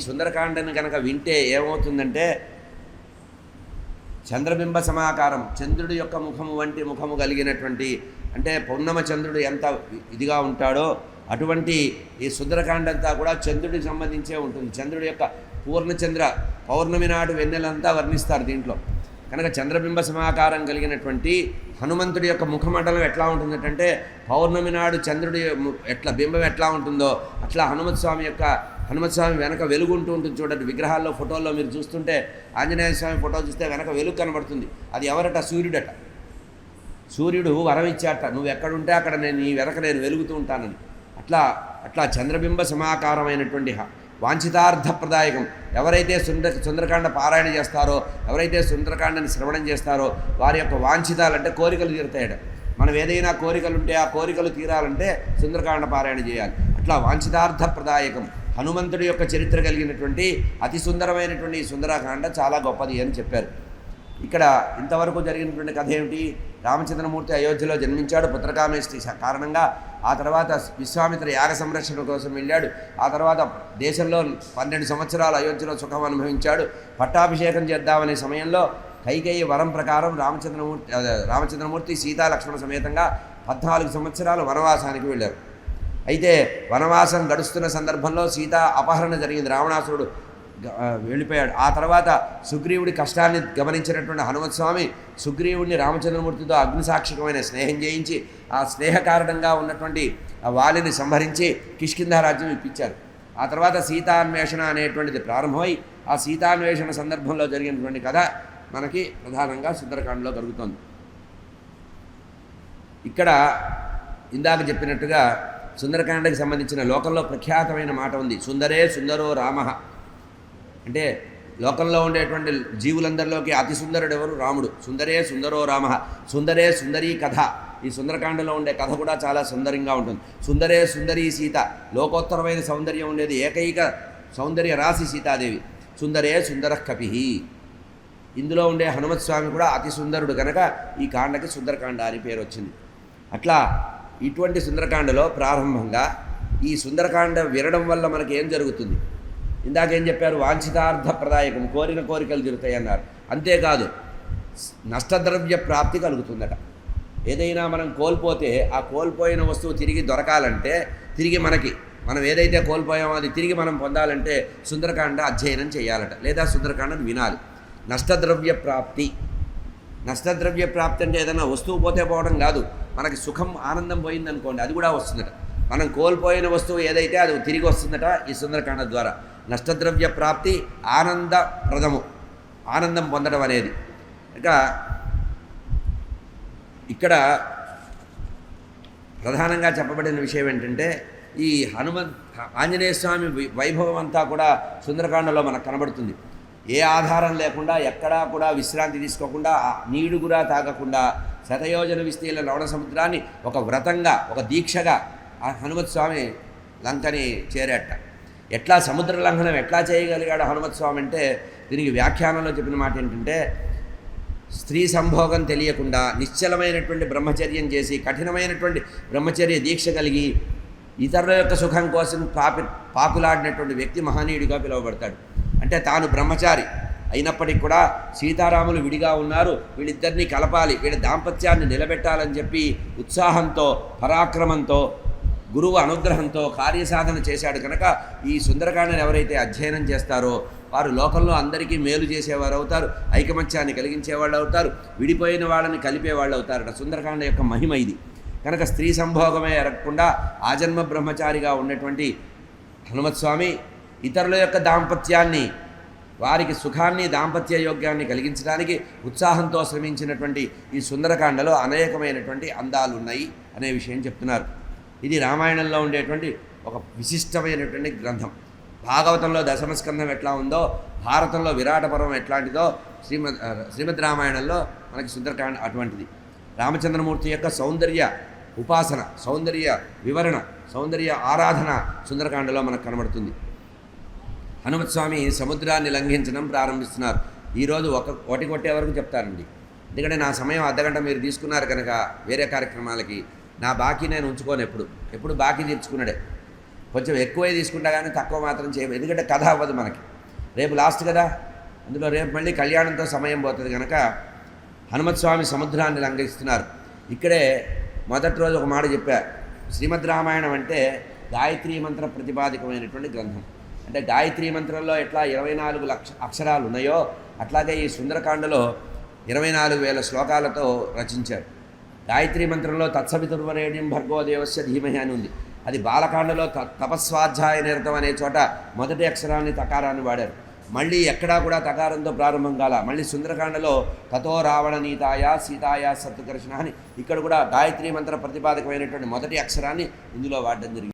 సుందరకాండను కనుక వింటే ఏమవుతుందంటే చంద్రబింబ సమాకారం చంద్రుడి యొక్క ముఖము వంటి ముఖము కలిగినటువంటి అంటే పౌర్ణమ చంద్రుడు ఎంత ఇదిగా ఉంటాడో అటువంటి ఈ సుందరకాండంతా కూడా చంద్రుడికి సంబంధించే ఉంటుంది. చంద్రుడి యొక్క పూర్ణచంద్ర పౌర్ణమి నాడు వెన్నెలంతా వర్ణిస్తారు దీంట్లో. కనుక చంద్రబింబ సమాకారం కలిగినటువంటి హనుమంతుడి యొక్క ముఖమండలం ఎట్లా ఉంటుందంటే పౌర్ణమి నాడు చంద్రుడి ఎట్లా బింబం ఎట్లా ఉంటుందో అట్లా హనుమత్ స్వామి యొక్క హనుమత్స్వామి వెనక వెలుగు ఉంటూ ఉంటుంది చూడండి. విగ్రహాల్లో ఫోటోల్లో మీరు చూస్తుంటే ఆంజనేయ స్వామి ఫోటో చూస్తే వెనక వెలుగు కనబడుతుంది. అది ఎవరట? సూర్యుడట. సూర్యుడు వరం ఇచ్చాట నువ్వు ఎక్కడుంటే అక్కడ నేను నీ వెనక నేను వెలుగుతూ ఉంటానని. అట్లా అట్లా చంద్రబింబ సమాకారమైనటువంటి హ- వాంఛితార్థప్రదాయకం. ఎవరైతే సుందర సుందరకాండ పారాయణ చేస్తారో ఎవరైతే సుందరకాండని శ్రవణం చేస్తారో వారి యొక్క వాంఛితాలు అంటే కోరికలు తీరుతాయట. మనం ఏదైనా కోరికలు ఉంటే ఆ కోరికలు తీరాలంటే సుందరకాండ పారాయణ చేయాలి. అట్లా వాంఛితార్థప్రదాయకం. హనుమంతుడి యొక్క చరిత్ర కలిగినటువంటి అతి సుందరమైనటువంటి ఈ సుందరకాండ చాలా గొప్పది అని చెప్పారు. ఇక్కడ ఇంతవరకు జరిగినటువంటి కథ ఏమిటి? రామచంద్రమూర్తి అయోధ్యలో జన్మించాడు పుత్రకామేష్టి కారణంగా ఆ తర్వాత విశ్వామిత్ర యాగ సంరక్షణ కోసం వెళ్ళాడు. ఆ తర్వాత దేశంలో పన్నెండు సంవత్సరాలు అయోధ్యలో సుఖం అనుభవించాడు. పట్టాభిషేకం చేద్దామనే సమయంలో కైకేయి వరం ప్రకారం రామచంద్రమూర్తి రామచంద్రమూర్తి సీతా లక్ష్మణ సమేతంగా పద్నాలుగు సంవత్సరాలు వనవాసానికి వెళ్ళారు. అయితే వనవాసం గడుస్తున్న సందర్భంలో సీత అపహరణ జరిగింది. రావణాసురుడు వెళ్ళిపోయాడు. ఆ తర్వాత సుగ్రీవుడి కష్టాన్ని గమనించినటువంటి హనుమత్ స్వామి సుగ్రీవుడిని రామచంద్రమూర్తితో అగ్నిసాక్షికమైన స్నేహం చేయించి ఆ స్నేహ కారణంగా ఉన్నటువంటి ఆ వాలిని సంహరించి కిష్కింధ రాజ్యం ఇప్పించారు. ఆ తర్వాత సీతాన్వేషణ అనేటువంటిది ప్రారంభమై ఆ సీతాన్వేషణ సందర్భంలో జరిగినటువంటి కథ మనకి ప్రధానంగా సుందరకాండలో దొరుకుతుంది ఇక్కడ ఇందాక చెప్పినట్టుగా సుందరకాండకి సంబంధించిన లోకంలో ప్రఖ్యాతమైన మాట ఉంది. సుందరే సుందరో రామ. అంటే లోకంలో ఉండేటువంటి జీవులందరిలోకి అతి సుందరుడు ఎవరు రాముడు. సుందరే సుందరో రామ. సుందరే సుందరీ కథ. ఈ సుందరకాండలో ఉండే కథ కూడా చాలా సుందరంగా ఉంటుంది. సుందరే సుందరీ సీత. లోకోత్తరమైన సౌందర్యం ఉండేది. ఏకైక సౌందర్య రాశి సీతాదేవి. సుందరే సుందర కపిహి ఇందులో ఉండే హనుమత్ స్వామి కూడా అతి సుందరుడు. కనుక ఈ కాండకి సుందరకాండ అని పేరు వచ్చింది అట్లా ఇటువంటి సుందరకాండలో ప్రారంభంగా ఈ సుందరకాండ వినడం వల్ల మనకి ఏం జరుగుతుంది? ఇందాకేం చెప్పారు? వాంఛితార్థ ప్రదాయకం కోరిన కోరికలు జరుగుతాయి అన్నారు అంతేకాదు నష్టద్రవ్య ప్రాప్తి కలుగుతుందట. ఏదైనా మనం కోల్పోతే ఆ కోల్పోయిన వస్తువు తిరిగి దొరకాలంటే తిరిగి మనకి మనం ఏదైతే కోల్పోయామో అది తిరిగి మనం పొందాలంటే సుందరకాండ అధ్యయనం చేయాలట లేదా సుందరకాండను వినాలి. నష్టద్రవ్య ప్రాప్తి. నష్టద్రవ్య ప్రాప్తి అంటే ఏదైనా వస్తువు పోతే పోవడం కాదు. మనకి సుఖం ఆనందం పోయిందనుకోండి అది కూడా వస్తుందట. మనం కోల్పోయిన వస్తువు ఏదైతే అది తిరిగి వస్తుందట ఈ సుందరకాండ ద్వారా. నష్టద్రవ్య ప్రాప్తి ఆనందప్రదము. ఆనందం పొందడం అనేది. ఇక ఇక్కడ ప్రధానంగా చెప్పబడిన విషయం ఏంటంటే ఈ హనుమంత్ ఆంజనేయ స్వామి వై- వైభవం అంతా కూడా సుందరకాండలో మనకు కనబడుతుంది. ఏ ఆధారం లేకుండా ఎక్కడా కూడా విశ్రాంతి తీసుకోకుండా నీడుగురా నీడు తాగకుండా శతయోజన విస్తీర్ణ లవణ సముద్రాన్ని ఒక వ్రతంగా ఒక దీక్షగా ఆ హనుమత్ స్వామి లంకని చేరేట ఎట్లా సముద్ర లంఘనం ఎట్లా చేయగలిగాడు హనుమత్ స్వామి అంటే దీనికి వ్యాఖ్యానంలో చెప్పిన మాట ఏంటంటే స్త్రీ సంభోగం తెలియకుండా నిశ్చలమైనటువంటి బ్రహ్మచర్యం చేసి కఠినమైనటువంటి బ్రహ్మచర్య దీక్ష కలిగి ఇతరుల యొక్క సుఖం కోసం పాపి పాకులాడినటువంటి వ్యక్తి మహనీయుడిగా పిలువబడతాడు. అంటే తాను బ్రహ్మచారి. అయినప్పటికీ కూడా సీతారాములు విడిగా ఉన్నారు. వీళ్ళిద్దరినీ కలపాలి. వీళ్ళ దాంపత్యాన్ని నిలబెట్టాలని చెప్పి ఉత్సాహంతో పరాక్రమంతో గురువు అనుగ్రహంతో కార్యసాధన చేశాడు కనుక ఈ సుందరకాండని ఎవరైతే అధ్యయనం చేస్తారో వారు లోకంలో అందరికీ మేలు చేసేవారు అవుతారు ఐకమత్యాన్ని కలిగించే వాళ్ళు అవుతారు విడిపోయిన వాళ్ళని కలిపే వాళ్ళు అవుతారట. సుందరకాండ యొక్క మహిమ ఇది. కనుక స్త్రీ సంభోగమే ఎరగకుండా ఆజన్మ బ్రహ్మచారిగా ఉన్నటువంటి హనుమత్స్వామి ఇతరుల యొక్క దాంపత్యాన్ని వారికి సుఖాన్ని దాంపత్య యోగ్యాన్ని కలిగించడానికి ఉత్సాహంతో శ్రమించినటువంటి ఈ సుందరకాండలో అనేకమైనటువంటి అందాలు ఉన్నాయి అనే విషయం చెప్తున్నారు. ఇది రామాయణంలో ఉండేటువంటి ఒక విశిష్టమైనటువంటి గ్రంథం. భాగవతంలో దశమస్కంధం ఎట్లా ఉందో భారతంలో విరాటపర్వం ఎట్లాంటిదో శ్రీమద్ శ్రీమద్ రామాయణంలో మనకి సుందరకాండ అటువంటిది. రామచంద్రమూర్తి యొక్క సౌందర్య ఉపాసన సౌందర్య వివరణ సౌందర్య ఆరాధన సుందరకాండలో మనకు కనబడుతుంది. హనుమత్స్వామి సముద్రాన్ని లంఘించడం ప్రారంభిస్తున్నారు. ఈరోజు ఒక ఒకటి కొట్టే వరకు చెప్తారండి. ఎందుకంటే నా సమయం అర్ధగంట మీరు తీసుకున్నారు కనుక వేరే కార్యక్రమాలకి నా బాకీ నేను ఉంచుకోను ఎప్పుడు. ఎప్పుడు బాకీ తీర్చుకున్నాడే. కొంచెం ఎక్కువే తీసుకుంటా కానీ తక్కువ మాత్రం చేయము. ఎందుకంటే కథ అవ్వదు మనకి. రేపు లాస్ట్ కదా? అందులో రేపు మళ్ళీ కళ్యాణంతో సమయం పోతుంది కనుక హనుమత్స్వామి సముద్రాన్ని లంఘిస్తున్నారు. ఇక్కడే మొదటి రోజు ఒక మాట చెప్పా. శ్రీమద్ రామాయణం అంటే గాయత్రీ మంత్ర ప్రతిపాదికమైనటువంటి గ్రంథం. అంటే గాయత్రి మంత్రంలో ఎట్లా ఇరవై నాలుగు లక్ష అక్షరాలు ఉన్నాయో అట్లాగే ఈ సుందరకాండలో ఇరవై నాలుగు వేల శ్లోకాలతో రచించారు. గాయత్రి మంత్రంలో తత్సవితుర్వరేణ్యం భర్గోదేవస్య ధీమహి అని ఉంది. అది బాలకాండలో త తపస్వాధ్యాయ నిరతం అనే చోట మొదటి అక్షరాన్ని తకారాన్ని వాడారు. మళ్ళీ ఎక్కడా కూడా తకారంతో ప్రారంభం కాల. మళ్ళీ సుందరకాండలో తతో రావణ నీతాయ సీతాయ సత్కృష్ణ అని ఇక్కడ కూడా గాయత్రి మంత్ర ప్రతిపాదకమైనటువంటి మొదటి అక్షరాన్ని ఇందులో వాడడం జరిగింది.